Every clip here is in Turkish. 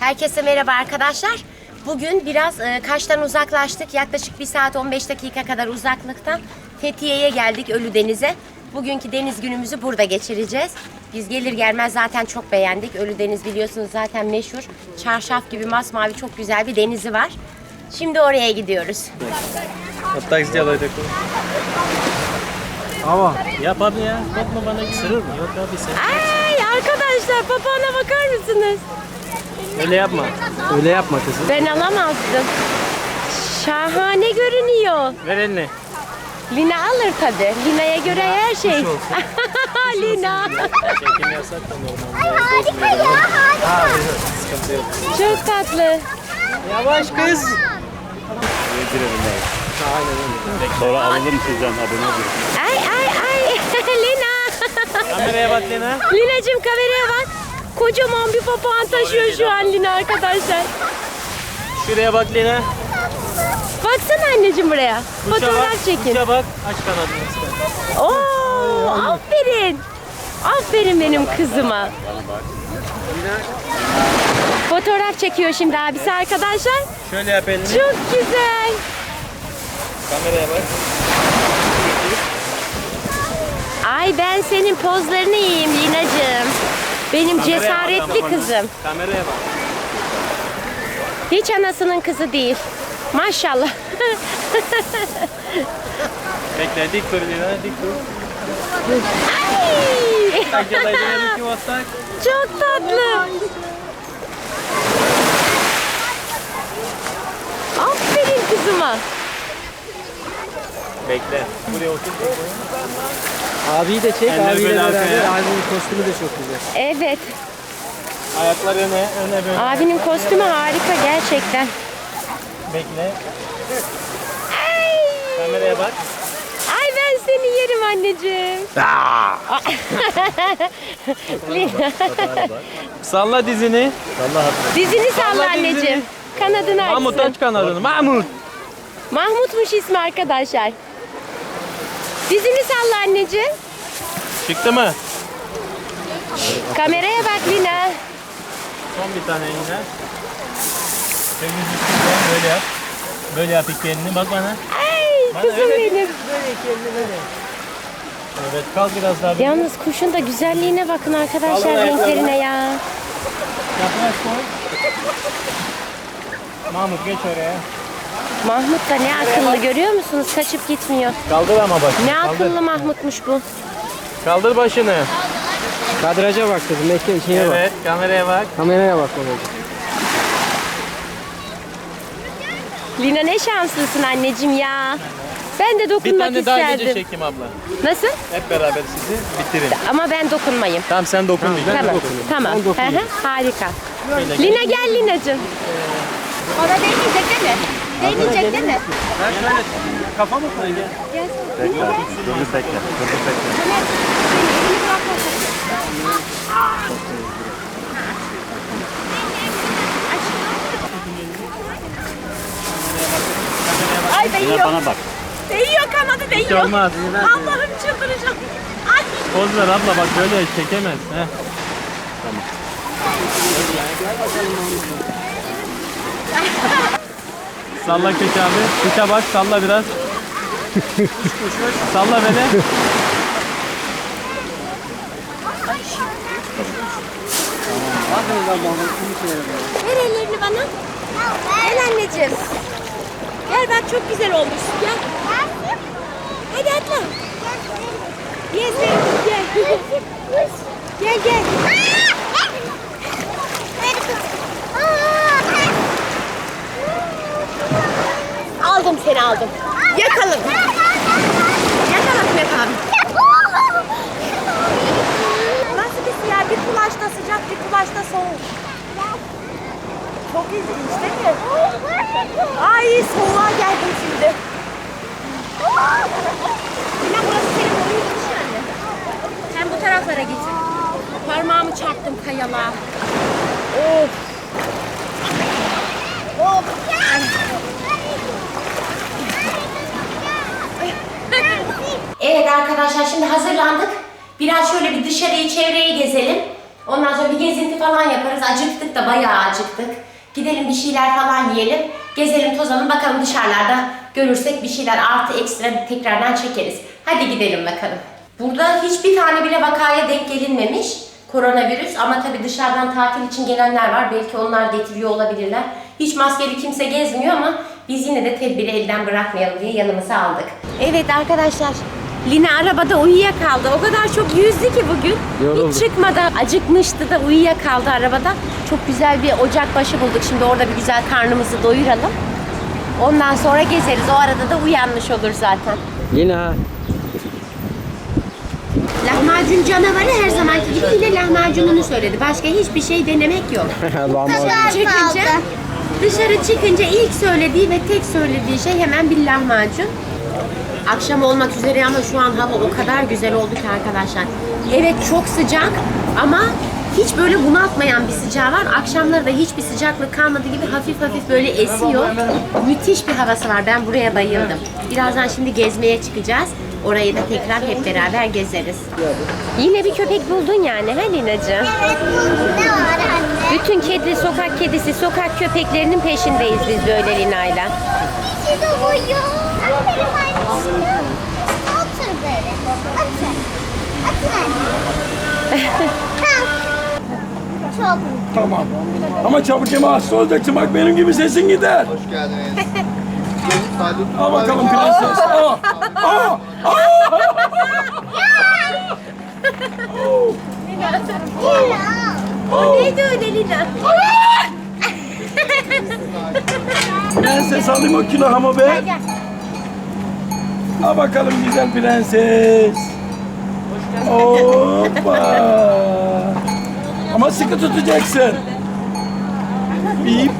Herkese merhaba arkadaşlar. Bugün biraz e, Kaş'tan uzaklaştık. Yaklaşık 1 saat 15 dakika kadar uzaklıktan Fethiye'ye geldik Ölüdeniz'e. Bugünkü deniz günümüzü burada geçireceğiz. Biz gelir gelmez zaten çok beğendik. Ölüdeniz biliyorsunuz zaten meşhur. Çarşaf gibi masmavi çok güzel bir denizi var. Şimdi oraya gidiyoruz. Hatta izleyelim. Ama yap abi ya. Korkma bana. Sırır mı? Yok abi sen. Ay arkadaşlar papağana bakar mısınız? Öyle yapma. öyle yapma kızım. Ben alamazdım. Şahane görünüyor. Ver elini. Lina alır tabi. Lina'ya göre her şey. Lina. Çekim yasak da normalde. Harika ya harika. Sıkıntı yok. Çok tatlı. Yavaş kız. Sonra alalım sizden abone olun. Ay ay ay. Lina. Kameraya bak Lena. Lina'cığım kameraya bak. Kocaman bir papağan taşıyor şu an Lina arkadaşlar. Şuraya bak Lena. Baksana anneciğim buraya. Kuşa bak. Fotoğraf çekin. Kuşa bak. Aç kanadını. Oo, aferin. Aferin benim kızıma. Fotoğraf çekiyor şimdi abisi arkadaşlar. Şöyle yap elini. Çok güzel. Kameraya bak. Ay ben senin pozlarını yiyeyim Lina'cığım. Benim Kameraya cesaretli bak, kızım. Kameraya bak. Hiç anasının kızı değil. Maşallah. Bekle dik dur Lina. Ay! Çok tatlı. Aferin kızıma. Bekle. Buraya otur. Abiyi de çek. Eller abiyle böyle beraber. arkaya. Abinin kostümü de çok güzel. Evet. Ayaklar öne. Öne böyle. Abinin kostümü harika gerçekten. Bekle. Ay! Kameraya bak. Ay ben seni yerim anneciğim. Salla dizini. Dizini salla Salla dizini. anneciğim. Kanadını açsın. Mahmut aç kanadını. Mahmut. Mahmutmuş ismi arkadaşlar. Dizini salla anneciğim. Çıktı mı? Kameraya bak Lina. Son bir tane yine. Böyle yap. Böyle yap iki elini bak bana. Ay Bana kızım öyle benim. Böyle iki elini böyle. Evet kalk biraz daha. Yalnız kuşun da güzelliğine bakın arkadaşlar ayaklarını. renklerine ya. Yaklaş koy. Mahmut geç oraya. Mahmut da ne akıllı görüyor musunuz? Kaçıp gitmiyor. Kaldır ama başını. Ne kaldır. akıllı Mahmutmuş bu. Kaldır başını. Kadraja bak kızım. Bekle şeye bak. Evet kameraya bak. Kameraya bak babacığım. Lina ne şanslısın anneciğim ya. Ben de Bir dokunmak tane daha gece isterdim. çekeyim abla. Nasıl? Hep beraber sizi bitirin. Ama ben dokunmayayım. Tamam sen. Tamam. dokunayım. Tamam. Dokunayım. Hı hı, Harika. Lina gel Lina'cığım. Ona değmeyecek değil mi? Değmeyecek değil mi? Ben şöyle kafa mı koy gel. Bekle. Dur bir bekle. Dur bir bekle. Ay Yine değiyor. bana bak. Değiyor kanadı Hiç değiyor. olmaz. Allah'ım çıldıracağım. Ay. Poz ver abla bak böyle çekemez. Heh. Salla köşe abi. Kuşa bak salla biraz. salla beni. Ver ellerini bana. Gel anneciğim. Gel bak çok güzel olmuşsun gel. Hadi atla. Gel sen gel. Gel gel. Aldım seni aldım. Yakalım. Yakala Kürek abi. Nasıl bir siyah? Bir kulaşta sıcak, bir kulaşta soğuk. Çok ilginç değil mi? Ay soğuğa geldim şimdi. Yine burası senin oyunmuş yani. Sen bu taraflara git. Parmağımı çarptım kayalığa. Of. Of. Evet arkadaşlar şimdi hazırlandık. Biraz şöyle bir dışarıyı çevreyi gezelim. Ondan sonra bir gezinti falan yaparız. Acıktık da bayağı acıktık. Gidelim bir şeyler falan yiyelim. Gezelim tozalım bakalım dışarılarda görürsek bir şeyler artı ekstra tekrardan çekeriz. Hadi gidelim bakalım. Burada hiçbir tane bile vakaya denk gelinmemiş koronavirüs ama tabii dışarıdan tatil için gelenler var. Belki onlar getiriyor olabilirler. Hiç maskeli kimse gezmiyor ama biz yine de tedbiri elden bırakmayalım diye yanımıza aldık. Evet arkadaşlar. Lina arabada uyuyakaldı. O kadar çok yüzdü ki bugün. Yoruldu. Hiç çıkmadan acıkmıştı da uyuyakaldı arabada. Çok güzel bir ocak başı bulduk. Şimdi orada bir güzel karnımızı doyuralım. Ondan sonra gezeriz. O arada da uyanmış olur zaten. Lina. Lahmacun canavarı her zamanki gibi yine lahmacununu söyledi. Başka hiçbir şey denemek yok. Lahmacun. çıkınca dışarı çıkınca ilk söylediği ve tek söylediği şey hemen bir lahmacun. Akşam olmak üzere ama şu an hava o kadar güzel oldu ki arkadaşlar. Evet çok sıcak ama hiç böyle bunaltmayan bir sıcağı var. Akşamları da hiçbir sıcaklık kalmadı gibi hafif hafif böyle esiyor. Müthiş bir havası var. Ben buraya bayıldım. Birazdan şimdi gezmeye çıkacağız. Orayı da tekrar hep beraber gezeriz. Yine bir köpek buldun yani he Lina'cığım? Evet bu ne var anne? Bütün kedi, sokak kedisi, sokak köpeklerinin peşindeyiz biz böyle Lina'yla. İkisi de uyuyor. Otur böyle. Otur. Otur anne. Tamam. Çok Tamam. Ama çabuk yeme hasta olacaksın. Bak benim gibi sesin gider. Hoş geldiniz. Al bakalım prenses. Aa, aa, O neydi öyle Lina? prenses alayım o külahımı be. Gel. Al bakalım güzel prenses. Hoppa. Ama sıkı tutacaksın. Bip.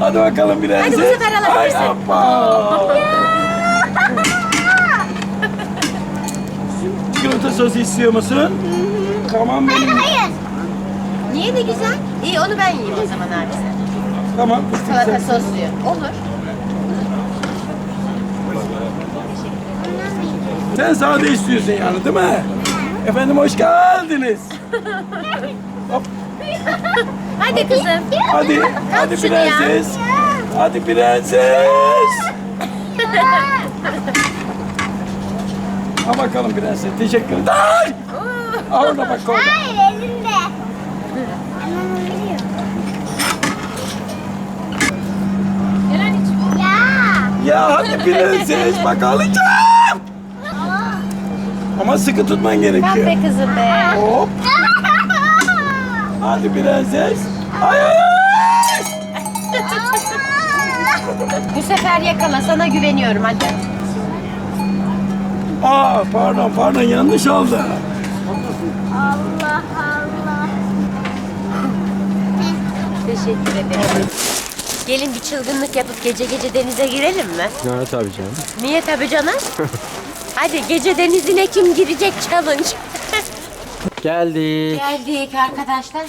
Hadi bakalım prenses. Hadi bu sefer alabilirsin. Ay, hoppa. Çikolata sosu istiyor musun? Tamam benim. Hayır. Niye de güzel? İyi onu ben yiyeyim o zaman abi sen. Tamam. Salata sosluyor. Olur. Sen sade istiyorsun yani değil mi? Efendim hoş geldiniz. Hop, Hadi kızım. hadi, hadi şunu ya. prenses. Hadi prenses. Al bakalım prenses. Teşekkür ederim. Ay! Al orada bak orada. Hayır. Anam biliyor. Ya. Ya hadi prenses bak alacağım. Ama sıkı tutman gerekiyor. be kızım be. Hop. Hadi prenses. Ay ay ay. Bu sefer yakala sana güveniyorum hadi. Aa pardon pardon yanlış oldu. Allah Allah. Teşekkür ederim. Gelin bir çılgınlık yapıp gece gece denize girelim mi? Ne tabii canım. Niye tabii canım? Hadi gece denizine kim girecek challenge. Geldik. Geldik arkadaşlar.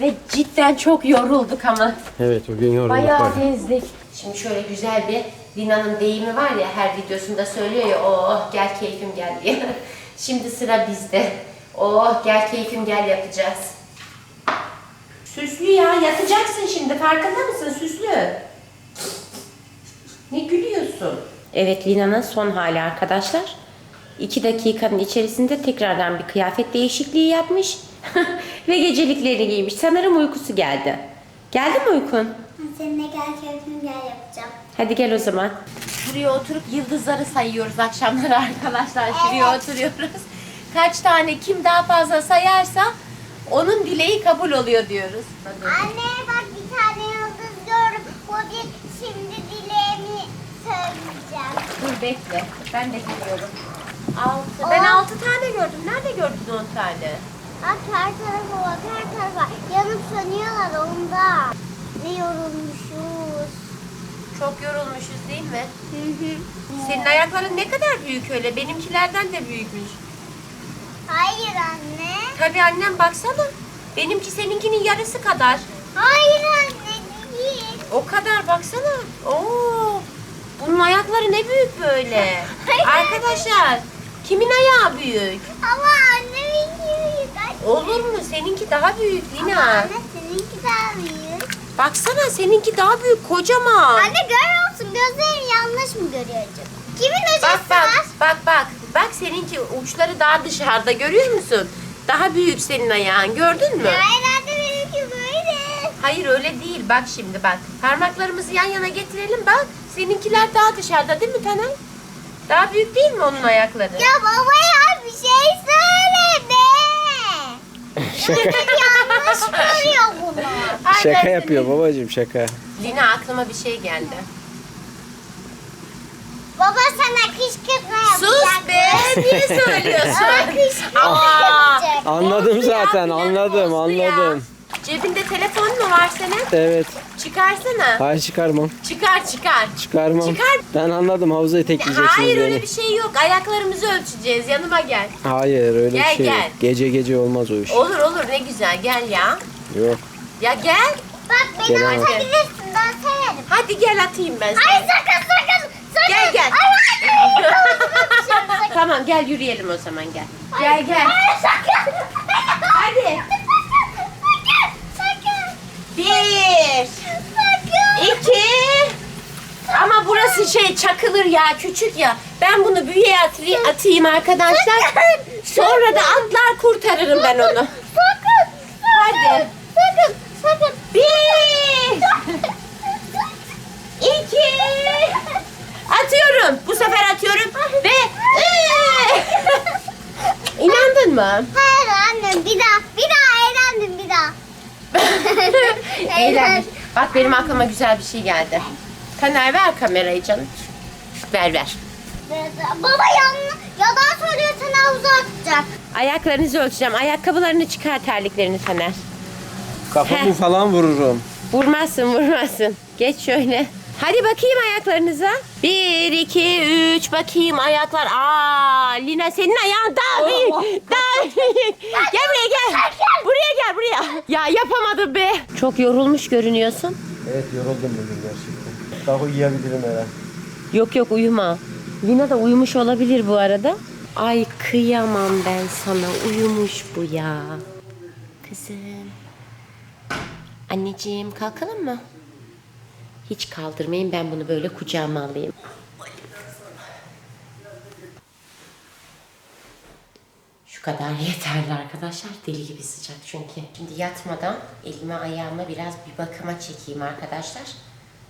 Ve cidden çok yorulduk ama. Evet bugün yorulduk Bayağı gezdik. Şimdi şöyle güzel bir Lina'nın deyimi var ya her videosunda söylüyor ya oh gel keyfim gel diye. Şimdi sıra bizde. Oh gel keyfim gel yapacağız. Süslü ya yatacaksın şimdi farkında mısın Süslü? Ne gülüyorsun? Evet Lina'nın son hali arkadaşlar. İki dakikanın içerisinde tekrardan bir kıyafet değişikliği yapmış. Ve geceliklerini giymiş. Sanırım uykusu geldi. Geldi mi uykun? Seninle gel keyfim gel yapacağım. Hadi gel o zaman. Şuraya oturup yıldızları sayıyoruz akşamları arkadaşlar. Şuraya oturuyoruz. Kaç tane kim daha fazla sayarsa onun dileği kabul oluyor diyoruz. Anne bak bir tane yıldız gördüm. O bir. Dur bekle. Ben de görüyorum. Altı. Ben altı tane gördüm. Nerede gördün on tane? Bak her tarafa bak her tarafa. Yanıp sönüyorlar onda. Ne yorulmuşuz. Çok yorulmuşuz değil mi? Senin ayakların ne kadar büyük öyle. Benimkilerden de büyükmüş. Hayır anne. Tabii annem baksana. Benimki seninkinin yarısı kadar. Hayır anne değil. O kadar baksana. Oo. Bunun ayakları ne büyük böyle. Hayır. Arkadaşlar kimin ayağı büyük? Ama annemin gibi kaç Olur mu? Seninki daha büyük Lina. Anne seninki daha büyük. Baksana seninki daha büyük kocaman. Anne görüyor musun? Gözlerin yanlış mı görüyor acaba? Kimin Bak hocası bak var? bak bak. Bak seninki uçları daha dışarıda görüyor musun? Daha büyük senin ayağın gördün mü? Böyle. Hayır öyle değil. Bak şimdi bak. Parmaklarımızı yan yana getirelim bak. Seninkiler daha dışarıda değil mi Taner? Daha büyük değil mi onun ayakları? Ya baba ya bir şey söyleme. yanlış görüyor bunu. Şaka yapıyor babacığım şaka. Lina aklıma bir şey geldi. Baba sana kışkırtma yapacak. Sus be! Niye söylüyorsun? Aa! Anladım zaten anladım anladım. Cebinde telefon var senin? Evet. Çıkarsana. Hayır çıkarmam. Çıkar çıkar. Çıkarmam. Çıkar. Ben anladım havuza itekleyeceksiniz Hayır beni. öyle bir şey yok. Ayaklarımızı ölçeceğiz. Yanıma gel. Hayır öyle Gel, bir şey gel. yok. Gece gece olmaz o iş. Olur olur ne güzel gel ya. Yok. Ya gel. Bak beni Gelemem. atabilirsin ben severim. Hadi gel atayım ben seni. Ay sakın sakın. sakın. Gel, gel. Ay ay ay. Tamam gel yürüyelim o zaman gel. Gel gel. Ay sakın. Hadi. Sakın. Sakın. Bir. Sakın. İki. Ama burası şey çakılır ya küçük ya. Ben bunu büyüye atri- atayım arkadaşlar. Sonra da atlar kurtarırım ben onu. Sakın. Hadi. Sakın. Sakın. Bir. İki. Atıyorum. Bu sefer atıyorum. Ve İnandın mı? Hayır annem bir daha. Bir daha eğlendim bir daha. Eğlenmiş. Bak benim aklıma güzel bir şey geldi. Taner ver kamerayı canım. Ver ver. Baba yan, yalan söylüyor seni havuza atacak. Ayaklarınızı ölçeceğim. Ayakkabılarını çıkar terliklerini Taner. Kafamı falan vururum. Vurmazsın vurmazsın. Geç şöyle. Hadi bakayım ayaklarınıza. Bir, iki, üç. Bakayım ayaklar. Aa, Lina senin ayağın daha büyük. Daha büyük. Gel buraya gel. Buraya gel buraya. Ya yapamadım be. Çok yorulmuş görünüyorsun. Evet yoruldum bugün. Daha uyuyabilirim herhalde. Yok yok uyuma. Lina da uyumuş olabilir bu arada. Ay kıyamam ben sana. Uyumuş bu ya. Kızım. Anneciğim kalkalım mı? Hiç kaldırmayın ben bunu böyle kucağıma alayım. Şu kadar yeterli arkadaşlar. Deli gibi sıcak çünkü. Şimdi yatmadan elime ayağıma biraz bir bakıma çekeyim arkadaşlar.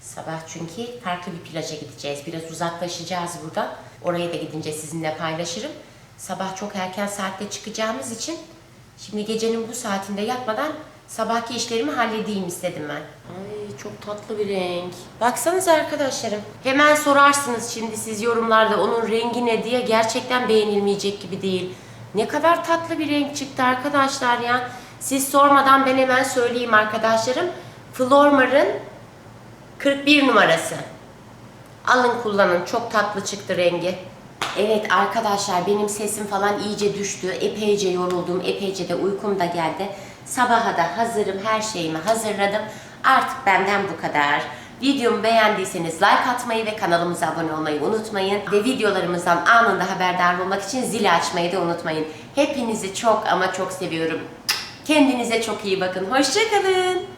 Sabah çünkü farklı bir plaja gideceğiz. Biraz uzaklaşacağız buradan. Oraya da gidince sizinle paylaşırım. Sabah çok erken saatte çıkacağımız için şimdi gecenin bu saatinde yatmadan sabahki işlerimi halledeyim istedim ben. Ay çok tatlı bir renk. Baksanıza arkadaşlarım. Hemen sorarsınız şimdi siz yorumlarda onun rengi ne diye gerçekten beğenilmeyecek gibi değil. Ne kadar tatlı bir renk çıktı arkadaşlar ya. Siz sormadan ben hemen söyleyeyim arkadaşlarım. Flormar'ın 41 numarası. Alın kullanın. Çok tatlı çıktı rengi. Evet arkadaşlar benim sesim falan iyice düştü. Epeyce yoruldum. Epeyce de uykum da geldi. Sabaha da hazırım. Her şeyimi hazırladım. Artık benden bu kadar. Videomu beğendiyseniz like atmayı ve kanalımıza abone olmayı unutmayın. Ve videolarımızdan anında haberdar olmak için zili açmayı da unutmayın. Hepinizi çok ama çok seviyorum. Kendinize çok iyi bakın. Hoşçakalın.